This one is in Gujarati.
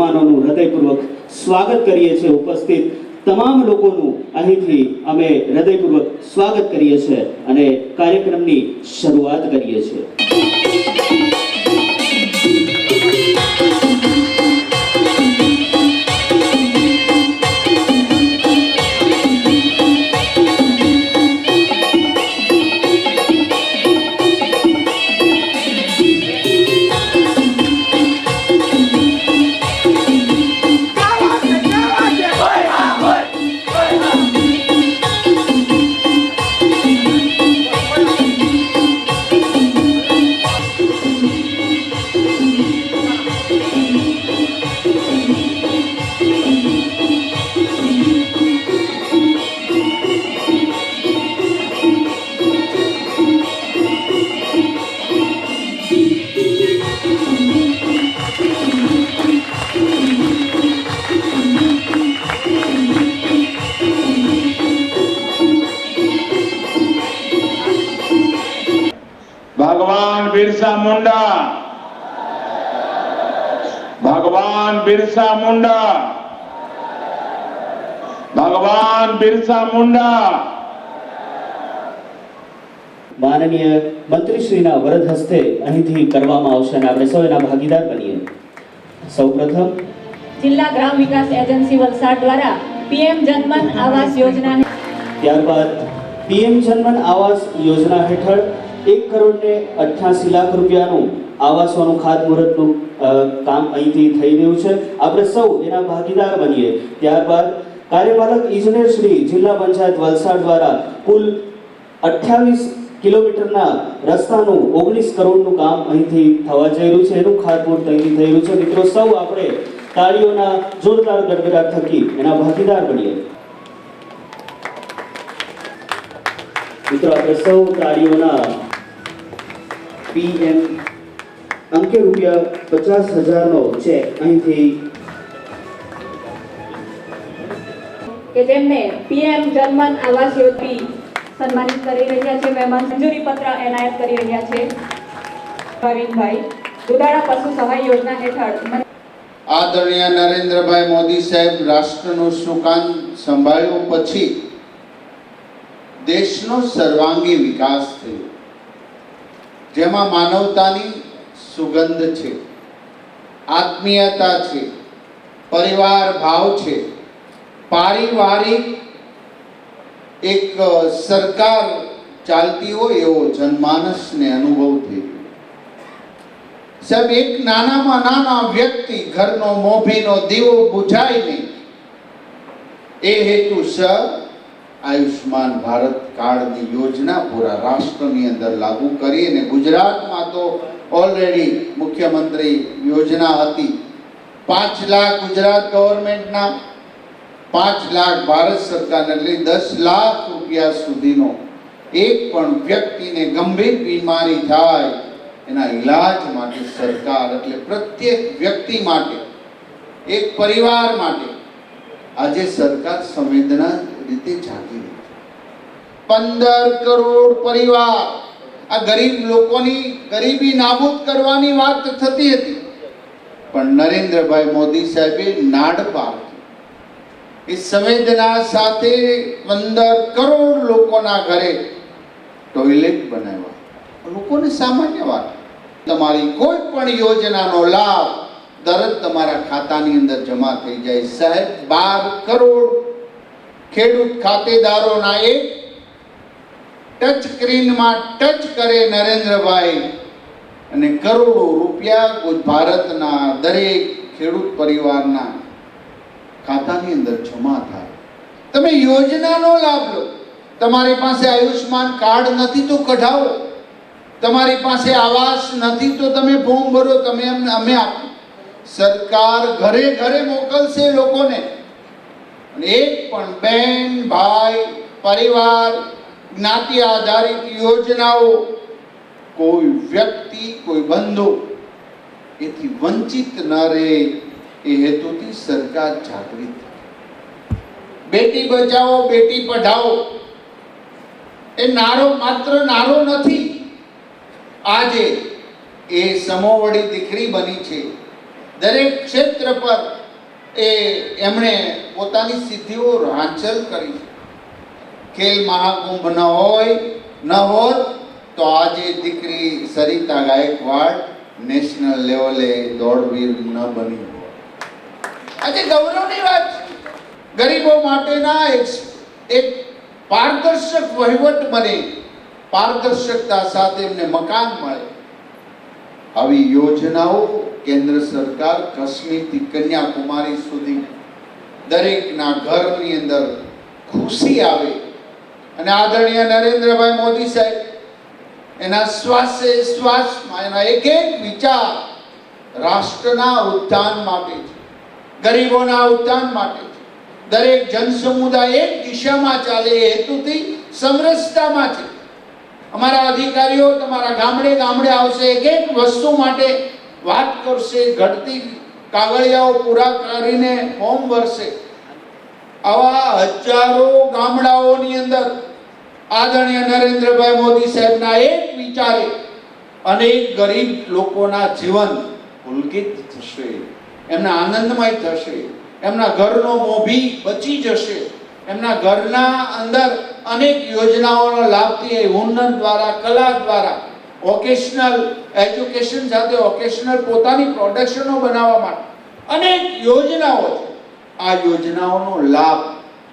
મહેમાનોનું હૃદયપૂર્વક સ્વાગત કરીએ છીએ ઉપસ્થિત તમામ લોકોનું. અહીંથી અમે હૃદયપૂર્વક સ્વાગત કરીએ છીએ અને કાર્યક્રમની શરૂઆત કરીએ છીએ. બિરસા મુંડા. ભગવાન બિરસા મુંડા. ભગવાન બિરસા મુંડા. માનનીય મંત્રીશ્રીના વરદ હસ્તે અહીંથી કરવામાં આવશે અને આપણે સૌ એના ભાગીદાર બનીએ. સૌપ્રથમ જિલ્લા ગ્રામ વિકાસ એજન્સી વલસાડ દ્વારા પીએમ જનમન આવાસ યોજના ત્યારબાદ પીએમ જનમન આવાસ યોજના હેઠળ એક કરોડ ને અઠ્યાસી લાખ રૂપિયાનું આવાસોનું ખાતમુહૂર્તનું કામ અહીંથી થઈ રહ્યું છે. આપણે સૌ એના ભાગીદાર બનીએ. ત્યારબાદ કાર્યપાલક ઇજનેર શ્રી જિલ્લા પંચાયત વલસાડ દ્વારા કુલ અઠ્યાવીસ કિલોમીટરના રસ્તાનું ઓગણીસ કરોડનું કામ અહીંથી થવા જઈ રહ્યું છે. એનું ખાતમુહૂર્ત અહીંથી થઈ રહ્યું છે. મિત્રો, સૌ આપણે તાળીઓના જોરદાર ગડગડાટ થકી એના ભાગીદાર બનીએ. મિત્રો, આપણે સૌ તાળીઓના પીએમ અંકે રૂપિયા પચાસ હજારનો ચેક અહીંથી કે જેમને પીએમ જનમન આવાસ યોજના સન્માનિત કરી રહ્યા છે મહેમાન મંજૂરી પત્ર એનાયત કરી રહ્યા છે. પ્રવીણભાઈ દુધાળા પશુ સહાય યોજના હેઠળ આદરણીય નરેન્દ્રભાઈ મોદી સાહેબ રાષ્ટ્રનું સુકાન સંભાળ્યું પછી દેશનો સર્વાંગી વિકાસ થયો. જેમાં માનવતાની સુગંધ છે, આત્મીયતા છે, પરિવાર ભાવ છે, પારિવારિક એક સરકાર ચાલતી હોય એવો જનમાનસને અનુભવ થઈ ગયો. સાહેબ, એક નાનામાં નાના વ્યક્તિ ઘરનો મોભીનો દીવો નહીં એ હેતુસર આયુષ્માન ભારત કાર્ડની યોજના પૂરા રાષ્ટ્રની અંદર લાગુ કરી અને ગુજરાતમાં તો ઓલરેડી મુખ્યમંત્રી યોજના હતી. પાંચ લાખ ગુજરાત ગવર્મેન્ટના, પાંચ લાખ ભારત સરકારને એટલે દસ લાખ રૂપિયા સુધીનો એક પણ વ્યક્તિને ગંભીર બીમારી થાય, એના ઈલાજ માટે સરકાર એટલે પ્રત્યેક વ્યક્તિ માટે, એક પરિવાર માટે આજે સરકાર સંવેદના રીતે જાગી પંદર કરોડ પરિવાર આ ગરીબ લોકોની ગરીબી નાબૂદ કરવાની વાત થતી હતી. પણ નરેન્દ્રભાઈ મોદી સાહેબે નાડ પાડી એ સંવેદના સાથે પંદર કરોડ લોકોના ઘરે ટોયલેટ બનાવ્યા. લોકોને સામાન્ય વાત. તમારી કોઈ પણ યોજનાનો લાભ તરત તમારા ખાતાની અંદર જમા થઈ જાય. સાહેબ, બાર કરોડ ખેડૂત ખાતેદારોના એ ટચ સ્ક્રીનમાં ટચ કરે નરેન્દ્રભાઈ. અને કરોડો રૂપિયા ભારતના દરેક ખેડૂત પરિવારના ખાતાની અંદર જમા થાય. તમે યોજનાનો લાભ લો. તમારી પાસે આયુષ્માન કાર્ડ નથી તો કઢાવો. તમારી પાસે આવાસ નથી તો તમે ફોર્મ ભરો, તમે અમે આપો સરકાર ઘરે ઘરે મોકલશે લોકોને. અને એક પણ બેન, ભાઈ, પરિવાર, જ્ઞાતિ આધારિત યોજનાઓ, કોઈ વ્યક્તિ, કોઈ બંધુ એથી વંચિત ન રહે એ હેતુથી સરકાર જાગૃત બેટી બચાવો, બેટી પઢાઓ. એ નારો માત્ર નારો નથી. આજે એ સમોવડી દીકરી બની છે. દરેક ક્ષેત્ર પર એ એમણે પોતાની સિદ્ધિઓ રાંચલ કરી. ખેલ મહાકુંભ ન હોય, ન હોત, તો આજે દીકરી સરિતા ગાયકવાડ નેશનલ લેવલે દોડવીર ન બની હોય આજે ગૌરવની વાત છે. ગરીબો માટેના એક એક પારદર્શક વહીવટ બને. પારદર્શકતા સાથે એમને મકાન મળે. આવી યોજનાઓ કેન્દ્ર સરકાર કશ્મીરથી કન્યાકુમારી સુધી દરેકના ઘરની અંદર ખુશી આવે. અને આદરણીય નરેન્દ્રભાઈ મોદી સાહેબ, એના શ્વાસે શ્વાસમાં એના એક એક વિચાર રાષ્ટ્રના ઉત્થાન માટે છે, ગરીબોના ઉત્થાન માટે છે. દરેક જનસમુદાય એક દિશામાં ચાલે એ હેતુથી સમરસતામાં છે. અમારા અધિકારીઓ તમારા ગામડે ગામડે આવશે, એક એક વસ્તુ માટે વાત કરશે, ઘટતી કાગળિયાઓ પૂરા કરીને ફોર્મ ભરશે. આવા હજારો ગામડાઓની અંદર આદરણીય નરેન્દ્રભાઈ મોદી સાહેબના એક વિચારે અનેક ગરીબ લોકોના જીવન પુલકિત થશે. એમના આનંદમય થશે. એમના ઘરનો મોભી બચી જશે. એમના ઘરના અંદર અનેક યોજનાઓનો લાભથી એ હુનર દ્વારા, કલા દ્વારા વોકેશનલ એજ્યુકેશન સાથે વોકેશનલ પોતાની પ્રોડક્શનો બનાવવા માટે અનેક યોજનાઓ છે. આ યોજનાઓનો લાભ